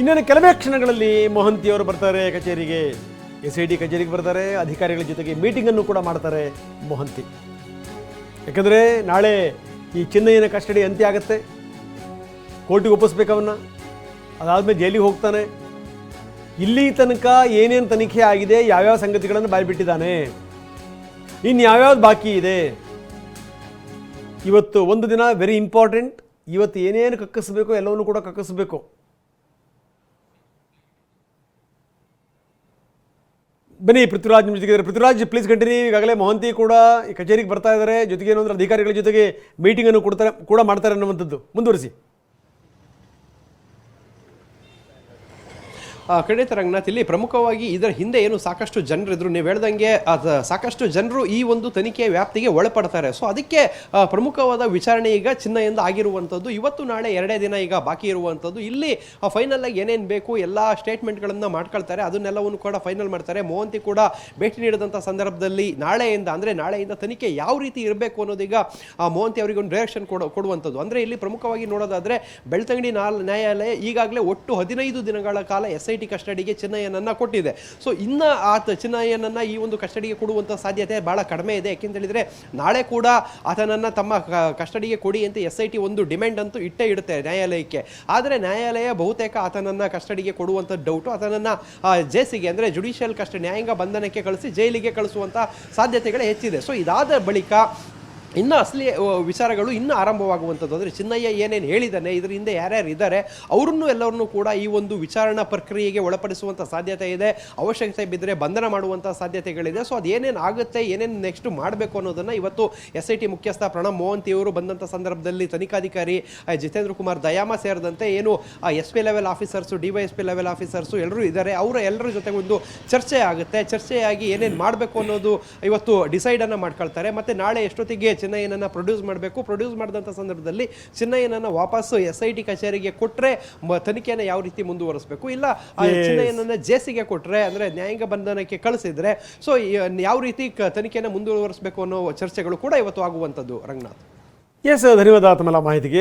ಇನ್ನೇನು ಕೆಲವೇ ಕ್ಷಣಗಳಲ್ಲಿ ಮೊಹಂತಿಯವರು ಬರ್ತಾರೆ ಕಚೇರಿಗೆ. ಎಸ್ ಐ ಡಿ ಕಚೇರಿಗೆ ಬರ್ತಾರೆ, ಅಧಿಕಾರಿಗಳ ಜೊತೆಗೆ ಮೀಟಿಂಗನ್ನು ಕೂಡ ಮಾಡ್ತಾರೆ ಮೊಹಂತಿ. ಯಾಕಂದರೆ ನಾಳೆ ಈ ಚಿನ್ನಯ್ಯನ ಕಸ್ಟಡಿ ಅಂತ್ಯ ಆಗುತ್ತೆ. ಕೋರ್ಟಿಗೆ ಒಪ್ಪಿಸ್ಬೇಕು ಅವನ್ನ. ಅದಾದಮೇಲೆ ಜೈಲಿಗೆ ಹೋಗ್ತಾನೆ. ಇಲ್ಲಿ ತನಕ ಏನೇನು ತನಿಖೆ ಆಗಿದೆ, ಯಾವ್ಯಾವ ಸಂಗತಿಗಳನ್ನು ಬಾಯ್ಬಿಟ್ಟಿದ್ದಾನೆ ಇನ್ನು ಯಾವ್ಯಾವ್ದು ಬಾಕಿ ಇದೆ. ಇವತ್ತು ಒಂದು ದಿನ ವೆರಿ ಇಂಪಾರ್ಟೆಂಟ್ ಇವತ್ತು ಏನೇನು ಕಕ್ಕಿಸ್ಬೇಕು ಎಲ್ಲವನ್ನು ಕೂಡ ಕಕ್ಕಿಸ್ಬೇಕು. ಬನ್ನಿ, ಪೃಥ್ವಿರಾಜ್ ನಿಮ್ಮ ಜೊತೆಗಿದ್ದಾರೆ. ಪೃಥ್ವಿರಾಜ್ ಪ್ಲೀಸ್ ಕಂಟಿನ್ಯೂ ಈಗಾಗಲೇ ಮೊಹಂತಿ ಕೂಡ ಈ ಕಚೇರಿಗೆ ಬರ್ತಾ ಇದ್ದಾರೆ. ಜೊತೆಗೆ ಏನೋ ಅಂದ್ರೆ ಅಧಿಕಾರಿಗಳ ಜೊತೆಗೆ ಮೀಟಿಂಗನ್ನು ಕೊಡ್ತಾರೆ, ಕೂಡ ಮಾಡ್ತಾರೆ ಅನ್ನುವಂಥದ್ದು. ಮುಂದುವರಿಸಿ. ಖಂಡಿತ ರಂಗನಾಥ್ ಇಲ್ಲಿ ಪ್ರಮುಖವಾಗಿ ಇದರ ಹಿಂದೆ ಏನು ಸಾಕಷ್ಟು ಜನರಿದ್ರು. ನೀವು ಹೇಳ್ದಂಗೆ ಸಾಕಷ್ಟು ಜನರು ಈ ಒಂದು ತನಿಖೆ ವ್ಯಾಪ್ತಿಗೆ ಒಳಪಡ್ತಾರೆ. ಸೊ ಅದಕ್ಕೆ ಪ್ರಮುಖವಾದ ವಿಚಾರಣೆ ಈಗ ಚಿನ್ನಯಿಂದ ಆಗಿರುವಂಥದ್ದು. ಇವತ್ತು ನಾಳೆ ಎರಡೇ ದಿನ ಈಗ ಬಾಕಿ ಇರುವಂಥದ್ದು. ಇಲ್ಲಿ ಫೈನಲ್ ಆಗಿ ಏನೇನು ಬೇಕು, ಎಲ್ಲ ಸ್ಟೇಟ್ಮೆಂಟ್ಗಳನ್ನು ಮಾಡ್ಕೊಳ್ತಾರೆ. ಅದನ್ನೆಲ್ಲವನ್ನು ಕೂಡ ಫೈನಲ್ ಮಾಡ್ತಾರೆ. ಮೋಹಂತಿ ಕೂಡ ಭೇಟಿ ನೀಡಿದಂಥ ಸಂದರ್ಭದಲ್ಲಿ ನಾಳೆಯಿಂದ, ಅಂದರೆ ನಾಳೆಯಿಂದ ತನಿಖೆ ಯಾವ ರೀತಿ ಇರಬೇಕು ಅನ್ನೋದೀಗ ಮೋಹಂತಿ ಅವರಿಗೆ ಒಂದು ಡೈರೆಕ್ಷನ್ ಕೊಡ, ಕೊಡುವಂಥದ್ದು. ಅಂದರೆ ಇಲ್ಲಿ ಪ್ರಮುಖವಾಗಿ ನೋಡೋದಾದರೆ, ಬೆಳ್ತಂಗಡಿ ನಾಲ್, ನ್ಯಾಯಾಲಯ ಈಗಾಗಲೇ ಒಟ್ಟು ಹದಿನೈದು ದಿನಗಳ ಕಾಲ ಎಸ್ ಐ ಟಿ ಕಸ್ಟಡಿಗೆ ಚಿನ್ನಯ್ಯನನ್ನು ಕೊಟ್ಟಿದೆ. ಸೊ ಇನ್ನು ಆತ ಚಿನ್ನಯ್ಯನನ್ನು ಈ ಒಂದು ಕಸ್ಟಡಿಗೆ ಕೊಡುವಂಥ ಸಾಧ್ಯತೆ ಭಾಳ ಕಡಿಮೆ ಇದೆ. ಹೇಳಿದ್ರೆ, ನಾಳೆ ಕೂಡ ಆತನನ್ನು ತಮ್ಮ ಕಸ್ಟಡಿಗೆ ಕೊಡಿ ಅಂತ ಎಸ್ ಐ ಟಿ ಒಂದು ಡಿಮ್ಯಾಂಡ್ ಅಂತೂ ಇಟ್ಟೇ ಇಡುತ್ತೆ ನ್ಯಾಯಾಲಯಕ್ಕೆ. ಆದರೆ ನ್ಯಾಯಾಲಯ ಬಹುತೇಕ ಆತನನ್ನು ಕಸ್ಟಡಿಗೆ ಕೊಡುವಂಥ ಡೌಟು ಆತನನ್ನು ಜೇಸಿಗೆ, ಅಂದರೆ ಜುಡಿಷಿಯಲ್ ಕಸ್ಟಡಿ ನ್ಯಾಯಾಂಗ ಬಂಧನಕ್ಕೆ ಕಳಿಸಿ ಜೈಲಿಗೆ ಕಳಿಸುವಂಥ ಸಾಧ್ಯತೆಗಳೇ ಹೆಚ್ಚಿದೆ. ಸೊ ಇದಾದ ಬಳಿಕ ಇನ್ನು ಅಸಲಿ ವಿಚಾರಗಳು ಇನ್ನೂ ಆರಂಭವಾಗುವಂಥದ್ದು. ಅಂದರೆ ಚಿನ್ನಯ್ಯ ಏನೇನು ಹೇಳಿದ್ದಾನೆ, ಇದರ ಹಿಂದೆ ಯಾರ್ಯಾರು ಇದ್ದಾರೆ, ಅವರನ್ನು ಎಲ್ಲರನ್ನೂ ಕೂಡ ಈ ಒಂದು ವಿಚಾರಣಾ ಪ್ರಕ್ರಿಯೆಗೆ ಒಳಪಡಿಸುವಂಥ ಸಾಧ್ಯತೆ ಇದೆ. ಅವಶ್ಯಕತೆ ಬಿದ್ದರೆ ಬಂಧನ ಮಾಡುವಂಥ ಸಾಧ್ಯತೆಗಳಿದೆ. ಸೊ ಅದೇನೇನು ಆಗುತ್ತೆ, ಏನೇನು ನೆಕ್ಸ್ಟ್ ಮಾಡಬೇಕು ಅನ್ನೋದನ್ನು ಇವತ್ತು ಎಸ್ ಐ ಟಿ ಮುಖ್ಯಸ್ಥ ಪ್ರಣಬ್ ಮೋಹಂತಿಯವರು ಬಂದಂಥ ಸಂದರ್ಭದಲ್ಲಿ ತನಿಖಾಧಿಕಾರಿ ಜಿತೇಂದ್ರ ಕುಮಾರ್ ದಯಾಮ ಸೇರಿದಂತೆ ಏನು S P level officers, D Y S P level officers ಎಲ್ಲರೂ ಇದ್ದಾರೆ. ಅವರ ಎಲ್ಲರ ಜೊತೆಗೆ ಒಂದು ಚರ್ಚೆ ಆಗುತ್ತೆ. ಚರ್ಚೆಯಾಗಿ ಏನೇನು ಮಾಡಬೇಕು ಅನ್ನೋದು ಇವತ್ತು ಡಿಸೈಡನ್ನು ಮಾಡ್ಕೊಳ್ತಾರೆ. ಮತ್ತು ನಾಳೆ ಎಷ್ಟೊತ್ತಿಗೆ ಚಿನ್ನಯ್ಯನನ್ನು ಪ್ರೊಡ್ಯೂಸ್ ಮಾಡಬೇಕು. ಪ್ರೊಡ್ಯೂಸ್ ಮಾಡಿದಂಥ ಸಂದರ್ಭದಲ್ಲಿ ಚಿನ್ನಯ್ಯನನ್ನು ವಾಪಸ್ಸು ಎಸ್ ಐ ಟಿ ಕಚೇರಿಗೆ ಕೊಟ್ಟರೆ ತನಿಖೆಯನ್ನು ಯಾವ ರೀತಿ ಮುಂದುವರಿಸಬೇಕು? ಇಲ್ಲ ಆ. ಚಿನ್ನಯ್ಯನನ್ನು ಜೇಸಿಗೆ ಕೊಟ್ಟರೆ ಅಂದರೆ ನ್ಯಾಯಾಂಗ ಬಂಧನಕ್ಕೆ ಕಳಿಸಿದ್ರೆ ಸೊ ಯಾವ ರೀತಿ ತನಿಖೆಯನ್ನು ಮುಂದುವರಿಸಬೇಕು ಅನ್ನೋ ಚರ್ಚೆಗಳು ಕೂಡ ಇವತ್ತು ಆಗುವಂಥದ್ದು ರಂಗನಾಥ್. ಎಸ್ ಧನ್ಯವಾದ ತಮ್ಮೆಲ್ಲ ಮಾಹಿತಿಗೆ.